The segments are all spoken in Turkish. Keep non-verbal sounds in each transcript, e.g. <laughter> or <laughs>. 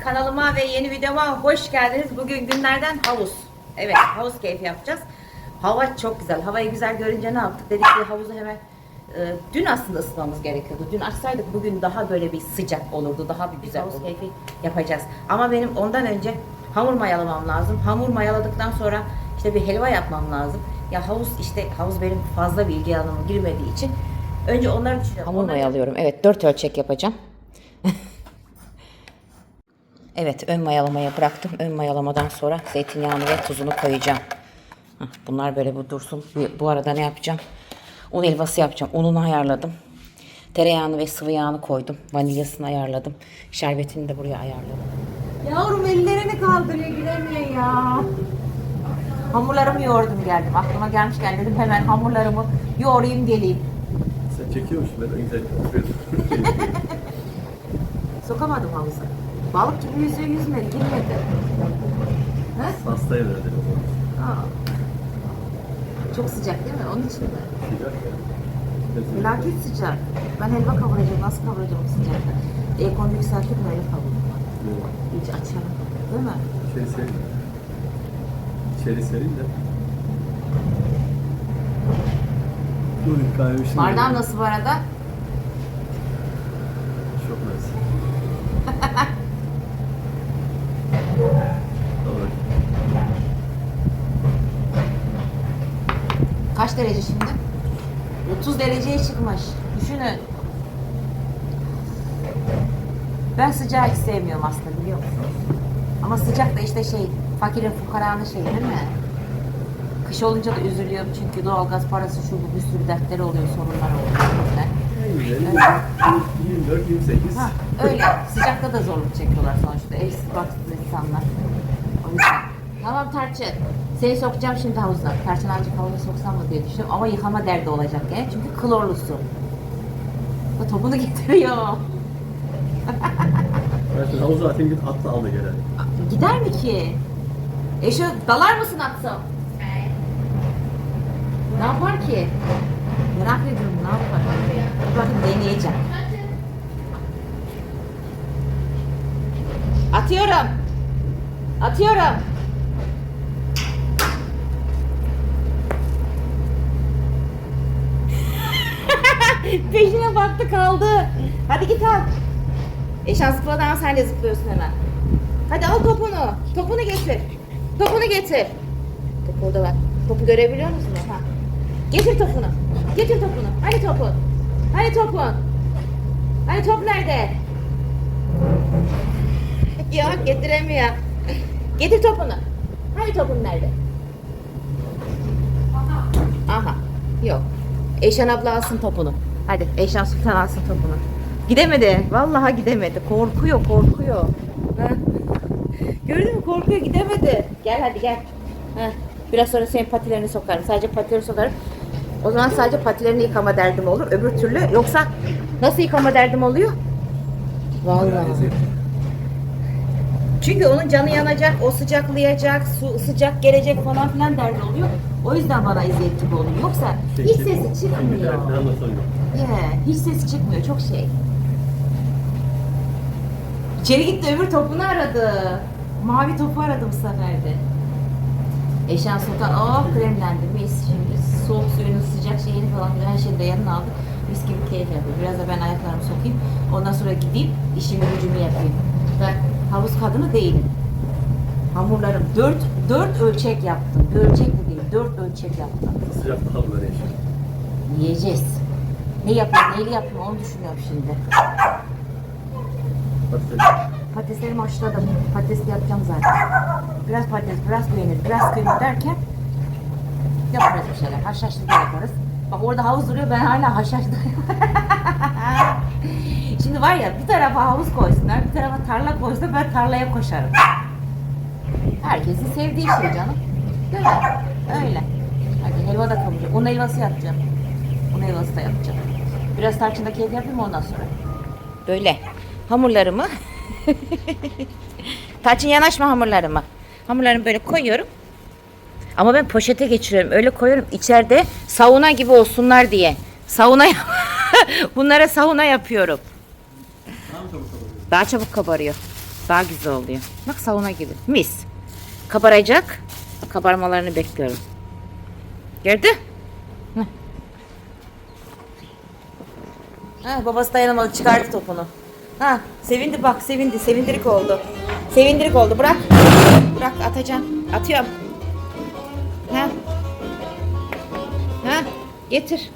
kanalıma ve yeni videoma hoş geldiniz. Bugün günlerden havuz. Evet havuz keyfi yapacağız. Hava çok güzel. Havayı güzel görünce ne yaptık? Dedik ki havuzu hemen e, dün aslında ısıtmamız gerekiyordu. Dün açsaydık bugün daha böyle bir sıcak olurdu. Daha bir güzel havuz keyfi yapacağız. Ama benim ondan önce hamur mayalamam lazım. Hamur mayaladıktan sonra işte bir helva yapmam lazım. Ya havuz işte havuz benim fazla bilgi alanıma girmediği için önce onları düşünüyorum. Hamur mayalıyorum. Evet dört ölçek yapacağım. <laughs> Evet ön mayalamaya bıraktım. Ön mayalamadan sonra zeytinyağını ve tuzunu koyacağım. Hah, Bunlar böyle bu dursun. Bu, arada ne yapacağım? Un helvası yapacağım. Ununu ayarladım. Tereyağını ve sıvı yağını koydum. Vanilyasını ayarladım. Şerbetini de buraya ayarladım. Yavrum ellerini kaldırıyor gidemiyor ya. Hamurlarımı yoğurdum geldim. Aklıma gelmişken dedim hemen hamurlarımı yoğurayım geleyim. Sen çekiyor musun? Ben güzel. <laughs> Sokamadım havuza. Balık gibi yüzüyor yüzmedi, girmedi. He? Hastaya verdi. Aa. Çok sıcak değil mi? Onun için mi? Sıcak ya. Felaket sıcak. Ben helva kavuracağım. Nasıl kavuracağım sıcakta? Ekonu yükseltip böyle kavururum. İyice açarım. Değil mi? İçeri serin. İçeri serin de. Dur kahve şimdi. Nasıl bu arada? Çok nice. Doğru. Kaç derece şimdi? 30 dereceye çıkmış. Düşünün. Ben sıcağı hiç sevmiyorum aslında biliyor musunuz? Ama sıcak da işte şey, fakirin fukaranın şeyi değil mi? Kış olunca da üzülüyorum çünkü doğalgaz parası şu bu bir sürü dertleri oluyor, sorunlar oluyor. Güzeli 24, 28. Ha, öyle. Sıcakta da zorluk çekiyorlar sonuçta. Evsiz baksız insanlar. Tamam Tarçın. Seni sokacağım şimdi havuza. Tarçın ancak havuza soksam mı diye düşünüyorum. Ama yıkama derdi olacak yani. Çünkü klorlusu. O topunu <laughs> getiriyor. Şimdi havuza atayım git atla al da gel. Gider mi ki? E şu dalar mısın atsam? Ne yapar ki? Merak ediyorum ne yapar? Bakın deneyeceğim. Atıyorum. Atıyorum. <laughs> Peşine baktı kaldı. Hadi git al. Eşan zıpladı ama sen de zıplıyorsun hemen. Hadi al topunu. Topunu getir. Topunu getir. Topu orada var. Topu görebiliyor musun? Ha. Getir topunu. Getir topunu. Hani topun? Hani topun? Hani top nerede? <laughs> Yok getiremiyor. Getir topunu. Hani topun nerede? Aha. Yok. Eşan abla alsın topunu. Hadi Eşan Sultan alsın topunu. Gidemedi. Vallahi gidemedi. Korkuyor, korkuyor. Ha? Gördün mü? Korkuyor, gidemedi. Gel hadi gel. Ha. Biraz sonra senin patilerini sokarım. Sadece patileri sokarım. O zaman sadece patilerini yıkama derdim olur. Öbür türlü yoksa nasıl yıkama derdim oluyor? Vallahi. Çünkü onun canı yanacak, o sıcaklayacak, su sıcak gelecek falan filan derdi oluyor. O yüzden bana eziyet gibi oluyor. Yoksa hiç sesi çıkmıyor. Yeah, hiç ses çıkmıyor. Çok şey. İçeri gitti öbür topunu aradı. Mavi topu aradı bu sefer de. Eşan Sultan oh kremlendi mis şimdi soğuk suyunun sıcak şeyini falan her şeyini de yanına aldı. Mis gibi keyif yapıyor. Biraz da ben ayaklarımı sokayım. Ondan sonra gideyim işimi gücümü yapayım. Ben havuz kadını değilim. Hamurlarım dört, dört ölçek yaptım. Ölçek de değil, dört ölçek yaptım. Sıcak böyle yaşıyor. Yiyeceğiz. Ne yapayım, neyle yapayım onu düşünüyorum şimdi. Patates. Patateslerimi haşladım. Patates yapacağım zaten. Biraz patates, biraz peynir, biraz kıyma derken yaparız bir şeyler. Haşhaşlı da yaparız. Bak orada havuz duruyor, ben hala haşhaşlı <laughs> Şimdi var ya bir tarafa havuz koysunlar, bir tarafa tarla koysunlar, ben tarlaya koşarım. Herkesin sevdiği şey canım. Değil mi? Öyle. Hadi helva da kavuracağım. Un helvası yapacağım. Un helvası da yapacağım. Biraz tarçında keyif yapayım mı ondan sonra? Böyle hamurlarımı <laughs> Tarçın yanaşma hamurlarıma. Hamurlarımı böyle koyuyorum. Ama ben poşete geçiriyorum. Öyle koyuyorum. İçeride sauna gibi olsunlar diye. Sauna <laughs> Bunlara sauna yapıyorum. Daha çabuk kabarıyor. daha güzel oluyor. Bak sauna gibi. Mis. Kabaracak. Kabarmalarını bekliyorum. Gördün? Heh. Ha, babası dayanamadı çıkardı topunu. Ha, sevindi bak sevindi. Sevindirik oldu. Sevindirik oldu. Bırak. Bırak atacağım. Atıyorum. Ha. Ha, getir.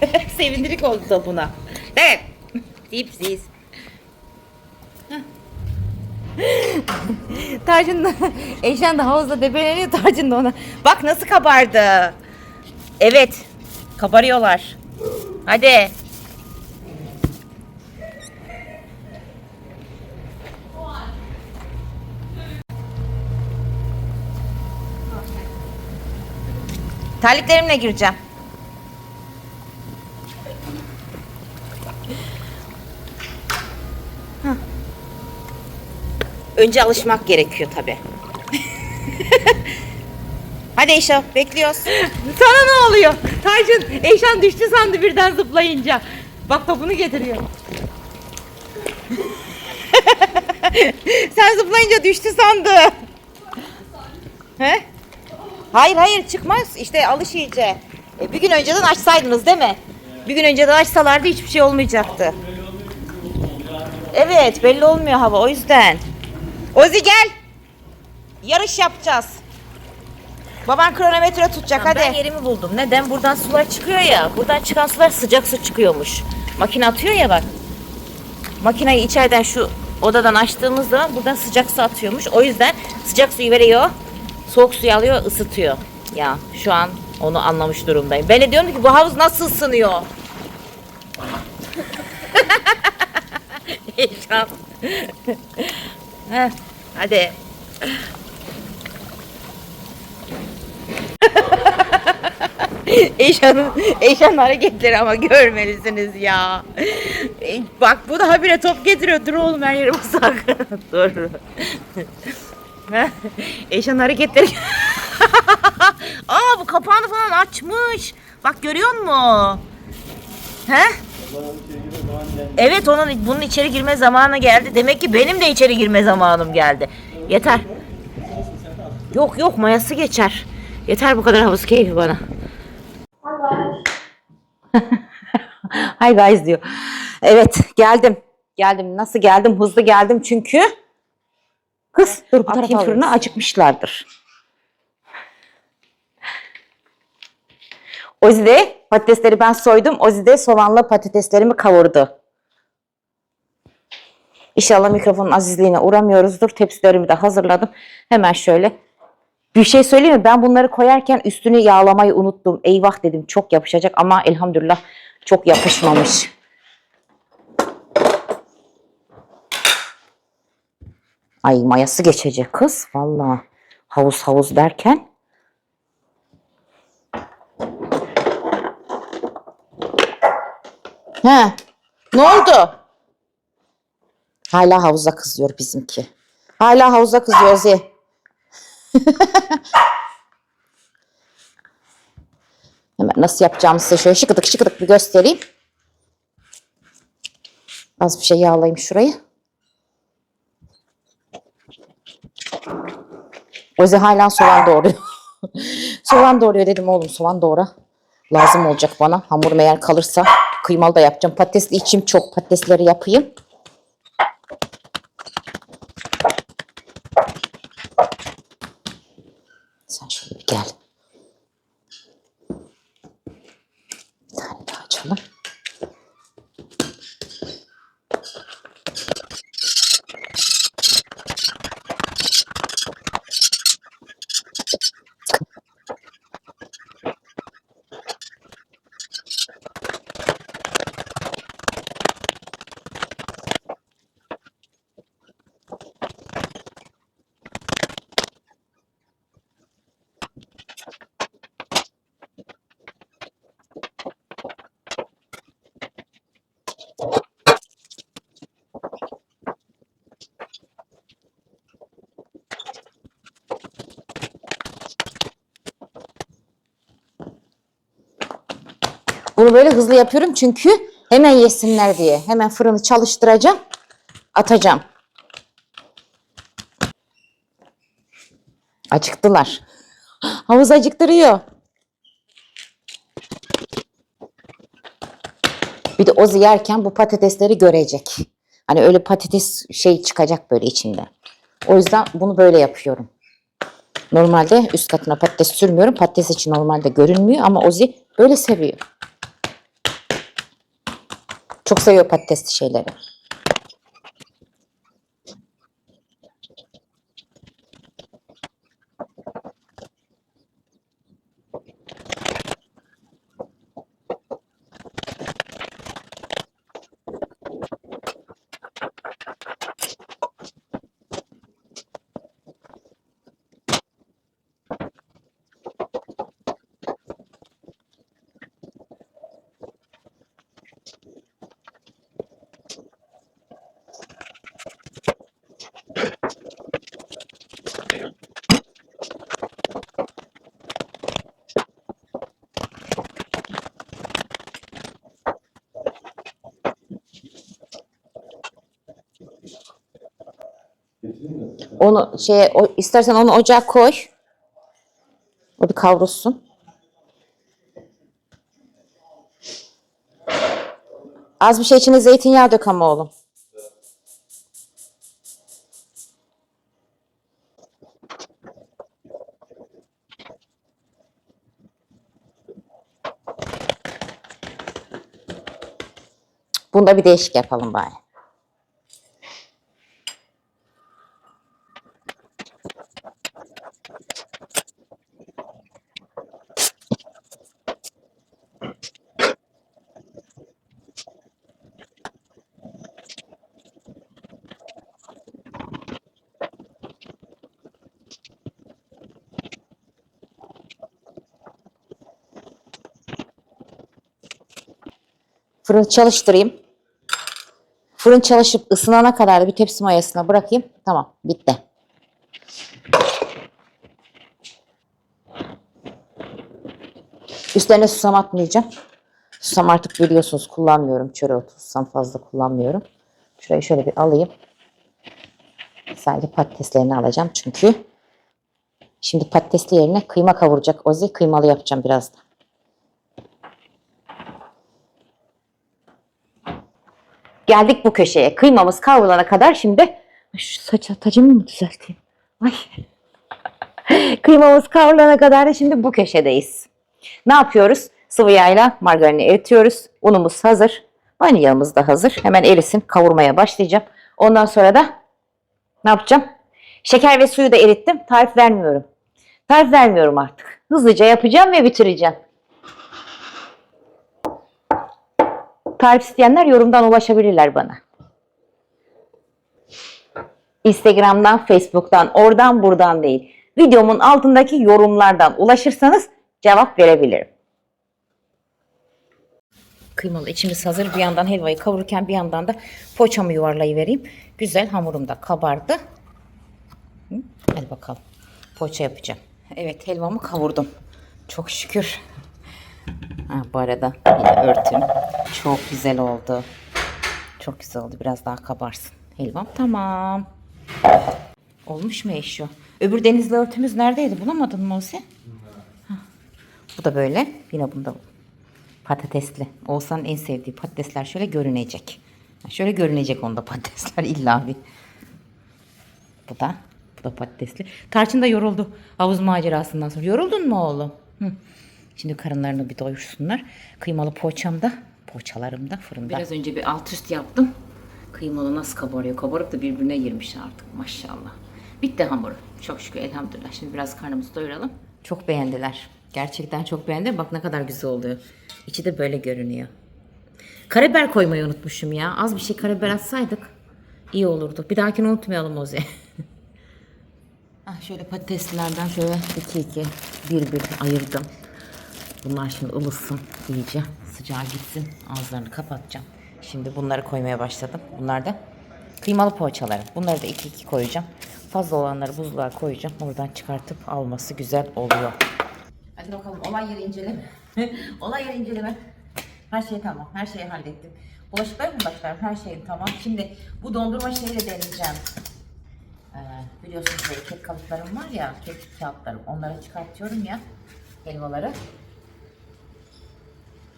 <laughs> Sevindirik oldu topuna. Evet. Dipsiz. <laughs> Tarcın da, Eşen de havuzda debeleniyor Tarcın da ona. Bak nasıl kabardı. Evet. Kabarıyorlar. Hadi. Terliklerimle gireceğim. Önce alışmak gerekiyor tabi. <laughs> Hadi Eşan bekliyoruz. Sana ne oluyor? Taycın Eşan düştü sandı birden zıplayınca. Bak topunu getiriyor. <laughs> Sen zıplayınca düştü sandı. He? Hayır hayır çıkmaz. İşte alış iyice. E, bir gün önceden açsaydınız değil mi? Bir gün önceden açsalardı hiçbir şey olmayacaktı. Evet belli olmuyor hava o yüzden. Ozi gel. Yarış yapacağız. Baban kronometre tutacak hadi. Ben yerimi buldum. Neden? Buradan sular çıkıyor ya. Buradan çıkan sular sıcak su çıkıyormuş. Makine atıyor ya bak. Makineyi içeriden şu odadan açtığımız zaman buradan sıcak su atıyormuş. O yüzden sıcak suyu veriyor. Soğuk suyu alıyor, ısıtıyor. Ya şu an onu anlamış durumdayım. Ben de diyorum ki bu havuz nasıl ısınıyor? Heyecan. Hadi. Eşan'ın Eşan'ın hareketleri ama görmelisiniz ya. Bak bu da habire top getiriyor. Dur oğlum her yerim ıslak. <laughs> Dur. Eşan'ın hareketleri. <laughs> Aa bu kapağını falan açmış. Bak görüyor musun? He? Evet onun bunun içeri girme zamanı geldi. Demek ki benim de içeri girme zamanım geldi. Yeter. Yok yok mayası geçer. Yeter bu kadar havuz keyfi bana. <laughs> Hi guys diyor. Evet geldim. Geldim. Nasıl geldim? Hızlı geldim çünkü kız dur bu tarafa fırına acıkmışlardır. Ozi de patatesleri ben soydum. Ozi de soğanla patateslerimi kavurdu. İnşallah mikrofonun azizliğine uğramıyoruzdur. Tepsilerimi de hazırladım. Hemen şöyle. Bir şey söyleyeyim mi? Ben bunları koyarken üstünü yağlamayı unuttum. Eyvah dedim çok yapışacak ama elhamdülillah çok yapışmamış. Ay mayası geçecek kız. Vallahi havuz havuz derken. He. Ne oldu? Hala havuza kızıyor bizimki. Hala havuza kızıyor Zi. <laughs> Hemen nasıl yapacağımı size şöyle şıkıdık şıkıdık bir göstereyim. Az bir şey yağlayayım şurayı. Ozi hala soğan doğruyor. <laughs> soğan doğruyor dedim oğlum soğan doğra. Lazım olacak bana. Hamurum eğer kalırsa kıymalı da yapacağım. Patatesli içim çok. Patatesleri yapayım. Sen şöyle bir gel. Bunu böyle hızlı yapıyorum çünkü hemen yesinler diye. Hemen fırını çalıştıracağım. Atacağım. Acıktılar. Havuz acıktırıyor. Bir de Ozi yerken bu patatesleri görecek. Hani öyle patates şey çıkacak böyle içinde. O yüzden bunu böyle yapıyorum. Normalde üst katına patates sürmüyorum. Patates için normalde görünmüyor ama Ozi böyle seviyor. Çok seviyor patatesli şeyleri. Onu şey o, istersen onu ocağa koy. O bir kavrulsun. Az bir şey içine zeytinyağı dök ama oğlum. Bunda bir değişik yapalım bari. Fırın çalıştırayım. Fırın çalışıp ısınana kadar da bir tepsi mayasına bırakayım. Tamam bitti. Üstlerine susam atmayacağım. Susam artık biliyorsunuz kullanmıyorum. Çöre otu susam fazla kullanmıyorum. Şurayı şöyle bir alayım. Sadece patateslerini alacağım çünkü şimdi patatesli yerine kıyma kavuracak Ozi. Kıymalı yapacağım birazdan. Geldik bu köşeye. Kıymamız kavrulana kadar şimdi şu saç tacımı mı düzelteyim? Ay. <laughs> Kıymamız kavrulana kadar da şimdi bu köşedeyiz. Ne yapıyoruz? Sıvı yağla margarini eritiyoruz. Unumuz hazır. Vanilyamız da hazır. Hemen erisin. Kavurmaya başlayacağım. Ondan sonra da ne yapacağım? Şeker ve suyu da erittim. Tarif vermiyorum. Tarif vermiyorum artık. Hızlıca yapacağım ve bitireceğim. Tarif isteyenler yorumdan ulaşabilirler bana. Instagram'dan, Facebook'tan, oradan buradan değil. Videomun altındaki yorumlardan ulaşırsanız cevap verebilirim. Kıymalı içimiz hazır. Bir yandan helvayı kavururken bir yandan da poğaçamı yuvarlayıvereyim. Güzel hamurum da kabardı. Hadi bakalım. Poğaça yapacağım. Evet helvamı kavurdum. Çok şükür. Ha, bu arada yine örtüm. Çok güzel oldu. Çok güzel oldu. Biraz daha kabarsın. Helvam tamam. Olmuş mu eşyo? Öbür denizli örtümüz neredeydi? Bulamadın mı Ozi? Bu da böyle. Yine bunda patatesli. Oğuzhan'ın en sevdiği patatesler şöyle görünecek. Şöyle görünecek onda patatesler <laughs> illa bir. Bu da bu da patatesli. Tarçın da yoruldu havuz macerasından sonra. Yoruldun mu oğlum? Hı. Şimdi karınlarını bir doyursunlar. Kıymalı poğaçam da, poğaçalarım da fırında. Biraz önce bir alt üst yaptım. Kıymalı nasıl kabarıyor? Kabarıp da birbirine girmiş artık maşallah. Bitti hamuru. Çok şükür elhamdülillah. Şimdi biraz karnımızı doyuralım. Çok beğendiler. Gerçekten çok beğendi. Bak ne kadar güzel oluyor. İçi de böyle görünüyor. Karabiber koymayı unutmuşum ya. Az bir şey karabiber atsaydık iyi olurdu. Bir dahakini unutmayalım Ozi. <laughs> ah, şöyle patateslerden şöyle iki iki bir bir ayırdım. Bunlar şimdi ılısın iyice. Sıcağı gitsin. Ağızlarını kapatacağım. Şimdi bunları koymaya başladım. Bunlar da kıymalı poğaçalarım. Bunları da iki iki koyacağım. Fazla olanları buzluğa koyacağım. Oradan çıkartıp alması güzel oluyor. Hadi bakalım olay yeri inceleme. <laughs> olay yeri inceleme. Her şey tamam. Her şeyi hallettim. Bulaşıklar mı başlar? Her şey tamam. Şimdi bu dondurma şeyi de deneyeceğim. Ee, Biliyorsunuz kek kalıplarım var ya, kek kağıtlarım. Onlara çıkartıyorum ya helvaları.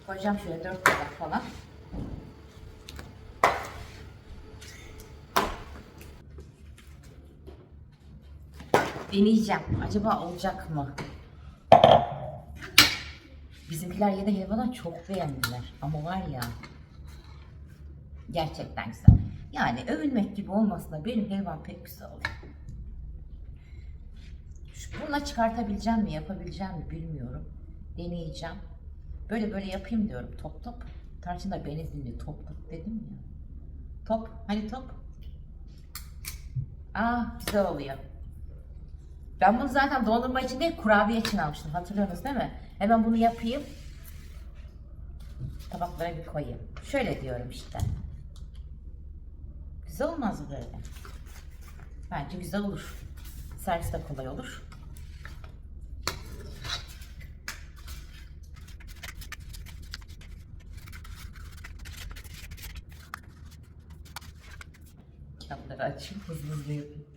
Koyacağım şöyle 4 tabak falan. Deneyeceğim. Acaba olacak mı? Bizimkiler yedi helvadan çok beğendiler. Ama var ya gerçekten güzel. Yani övünmek gibi olmasın da benim helvam pek güzel oluyor. Bununla çıkartabileceğim mi, yapabileceğim mi bilmiyorum. Deneyeceğim. Böyle böyle yapayım diyorum top top. Tarçın da beni dinliyor top top dedim ya. Top, hani top? Aa güzel oluyor. Ben bunu zaten dondurma için değil kurabiye için almıştım. Hatırlıyorsunuz değil mi? Hemen bunu yapayım. Tabaklara bir koyayım. Şöyle diyorum işte. Güzel olmaz mı böyle? Bence güzel olur. Servis de kolay olur. alternativas do livro.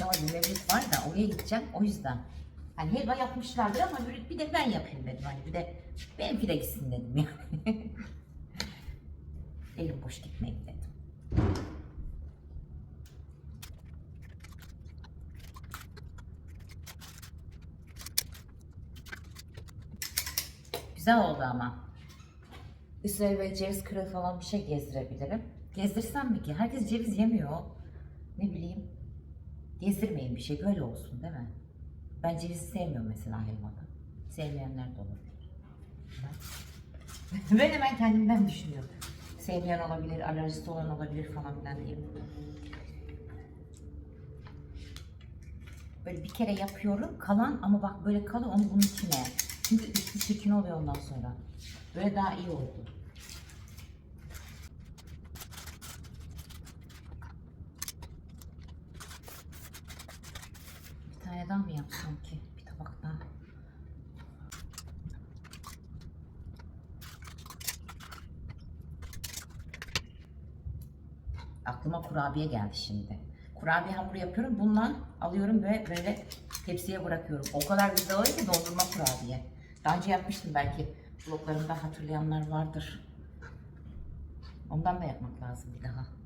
Akşama bir var da oraya gideceğim o yüzden. Hani helva yapmışlardır ama bir, bir de ben yapayım dedim. Hani bir de benimki de gitsin dedim yani. <laughs> Elim boş gitmeyeyim dedim. Güzel oldu ama. Üstüne böyle ceviz kırığı falan bir şey gezdirebilirim. Gezdirsem mi ki? Herkes ceviz yemiyor. Ne bileyim. Gezdirmeyin bir şey böyle olsun değil mi? Ben cevizi sevmiyorum mesela helvada. Sevmeyenler de olabilir. Ben- <laughs> hemen kendimden düşünüyorum. Sevmeyen olabilir, alerjisi olan olabilir falan filan diye. Böyle bir kere yapıyorum kalan ama bak böyle kalıyor onu bunun içine. Çünkü üstü çirkin oluyor ondan sonra. Böyle daha iyi oldu. Bir tane daha mı yapsam ki? Bir tabak daha. Aklıma kurabiye geldi şimdi. Kurabiye hamuru yapıyorum. Bundan alıyorum ve böyle tepsiye bırakıyorum. O kadar güzel oluyor ki dondurma kurabiye. Daha önce yapmıştım belki. Bloklarımda hatırlayanlar vardır. Ondan da yapmak lazım bir daha.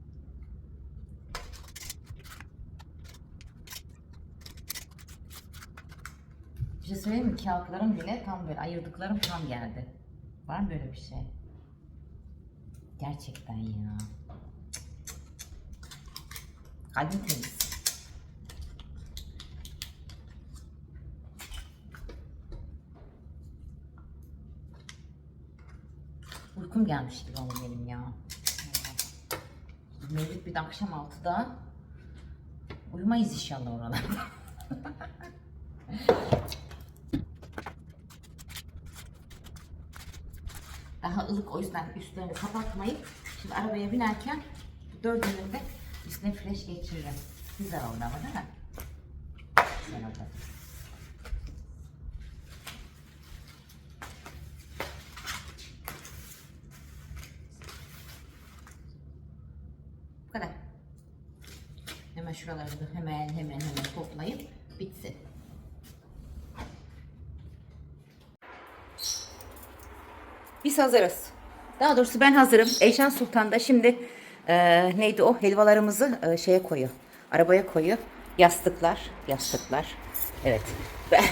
Bir şey söyleyeyim mi? Kağıtlarım bile tam böyle ayırdıklarım tam geldi. Var mı böyle bir şey? Gerçekten ya. Kalbim temiz. Uykum gelmiş gibi ama benim ya. Mevlüt bir de akşam 6'da. Uyumayız inşallah oralarda. <laughs> Daha ılık o yüzden üstlerini kapatmayıp şimdi arabaya binerken dördünün de üstüne fresh geçiririm. Güzel oldu ama değil mi? Güzel oldu. Bu kadar. Hemen şuraları da hemen hemen hemen toplayıp bitsin. Biz hazırız. Daha doğrusu ben hazırım. Eyşan Sultan da şimdi e, neydi o helvalarımızı e, şeye koyuyor. Arabaya koyuyor. Yastıklar, yastıklar. Evet. <laughs>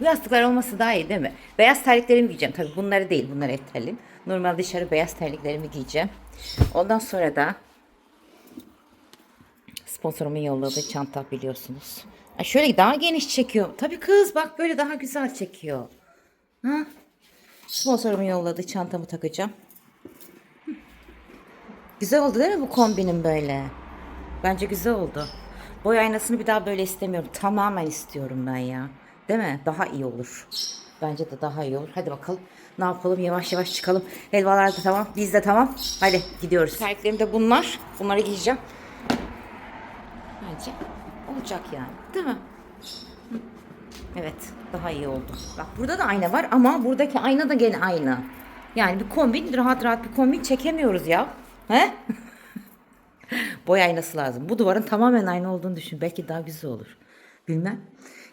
Bu yastıklar olması daha iyi değil mi? Beyaz terliklerimi giyeceğim. Tabii bunları değil, bunları et terliğim. Normal dışarı beyaz terliklerimi giyeceğim. Ondan sonra da sponsorumun yolladığı çanta biliyorsunuz. Şöyle daha geniş çekiyor. Tabii kız bak böyle daha güzel çekiyor. Ha? Sponsorum yolladı. Çantamı takacağım. Güzel oldu değil mi bu kombinin böyle? Bence güzel oldu. Boy aynasını bir daha böyle istemiyorum. Tamamen istiyorum ben ya. Değil mi? Daha iyi olur. Bence de daha iyi olur. Hadi bakalım. Ne yapalım? Yavaş yavaş çıkalım. Helvalar da tamam. Biz de tamam. Hadi gidiyoruz. Terliklerim de bunlar. Bunları giyeceğim. Bence olacak yani. Değil mi? Evet. Daha iyi oldu. Bak burada da ayna var ama buradaki ayna da gene aynı. Yani bir kombin rahat rahat bir kombin çekemiyoruz ya. He? <laughs> Boy aynası lazım. Bu duvarın tamamen aynı olduğunu düşün. Belki daha güzel olur. Bilmem.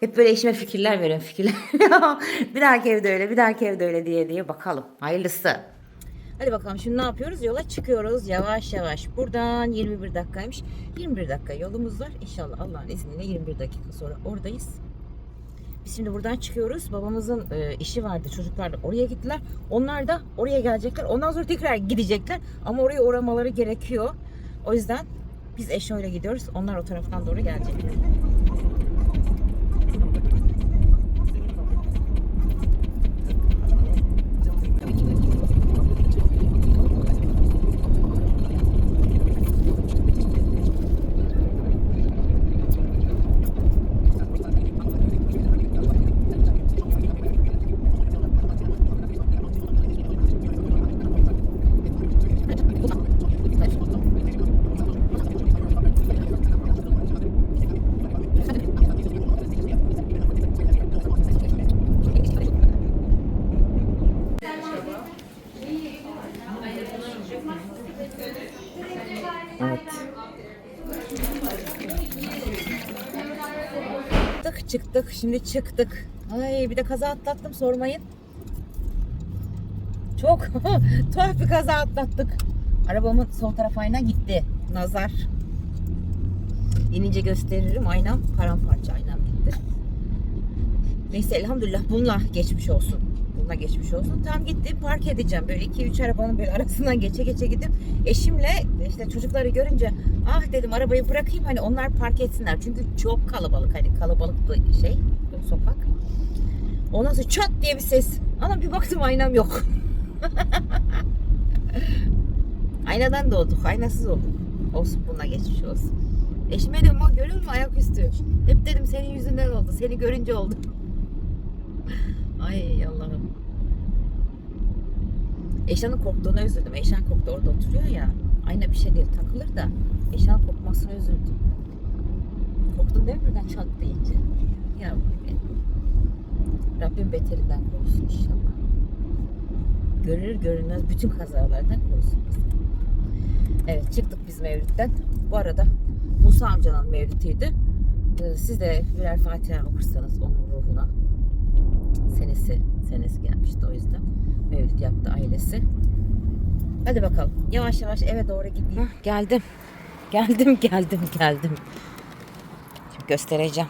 Hep böyle eşime fikirler veriyorum fikirler. <laughs> bir dahaki evde öyle, bir dahaki evde öyle diye diye bakalım. Hayırlısı. Hadi bakalım şimdi ne yapıyoruz? Yola çıkıyoruz yavaş yavaş. Buradan 21 dakikaymış. 21 dakika yolumuz var. İnşallah Allah'ın izniyle 21 dakika sonra oradayız. Biz şimdi buradan çıkıyoruz. Babamızın e, işi vardı. Çocuklar da oraya gittiler. Onlar da oraya gelecekler. Ondan sonra tekrar gidecekler. Ama oraya uğramaları gerekiyor. O yüzden biz eşoyla gidiyoruz. Onlar o taraftan doğru gelecekler. Evet. Çıktık çıktık şimdi çıktık. Ay bir de kaza atlattım sormayın. Çok <laughs> tuhaf bir kaza atlattık. Arabamın sol taraf ayna gitti. Nazar. İnince gösteririm. Aynam paramparça aynam gitti. Neyse elhamdülillah bununla geçmiş olsun. Bununla geçmiş olsun. Tam gittim park edeceğim. Böyle 2-3 arabanın böyle arasından geçe geçe gidip eşimle işte çocukları görünce ah dedim arabayı bırakayım hani onlar park etsinler. Çünkü çok kalabalık hani kalabalık bir şey sokak. Ondan sonra çat diye bir ses. Ana bir baktım aynam yok. <laughs> Aynadan doğduk. Aynasız olduk. Olsun bununla geçmiş olsun. Eşime dedim o görüyor musun ayaküstü. Hep dedim senin yüzünden oldu. Seni görünce oldu. <laughs> Ay Allah'ım. Eşanın korktuğuna üzüldüm. Eşan korktu orada oturuyor ya. Ayna bir şey değil takılır da. Eşan korkmasına üzüldüm. Korktun değil mi birden çat deyince? Ya. Rabbim beterinden korusun inşallah. Görünür görünmez bütün kazalardan korusun bizi. Evet çıktık biz Mevlüt'ten. Bu arada Musa amcanın Mevlüt'üydü. Ee, Siz de birer Fatiha okursanız onun ruhuna. Senesi, senesi gelmişti o yüzden. Mevlüt yaptı ailesi. Hadi bakalım. Yavaş yavaş eve doğru gideyim. geldim. Geldim, geldim, geldim. Şimdi göstereceğim.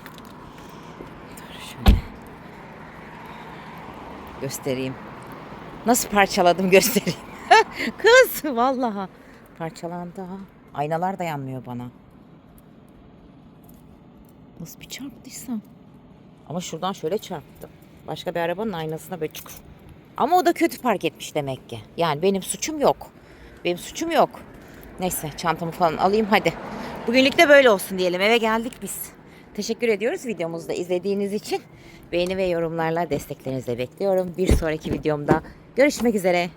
Dur şöyle. Göstereyim. Nasıl parçaladım göstereyim. <laughs> Kız vallahi parçalandı ha. Aynalar da yanmıyor bana. Nasıl bir çarptıysam. Ama şuradan şöyle çarptım. Başka bir arabanın aynasına böyle çukur. Ama o da kötü park etmiş demek ki. Yani benim suçum yok. Benim suçum yok. Neyse çantamı falan alayım hadi. Bugünlük de böyle olsun diyelim. Eve geldik biz. Teşekkür ediyoruz videomuzu da izlediğiniz için. Beğeni ve yorumlarla desteklerinizi bekliyorum. Bir sonraki videomda görüşmek üzere.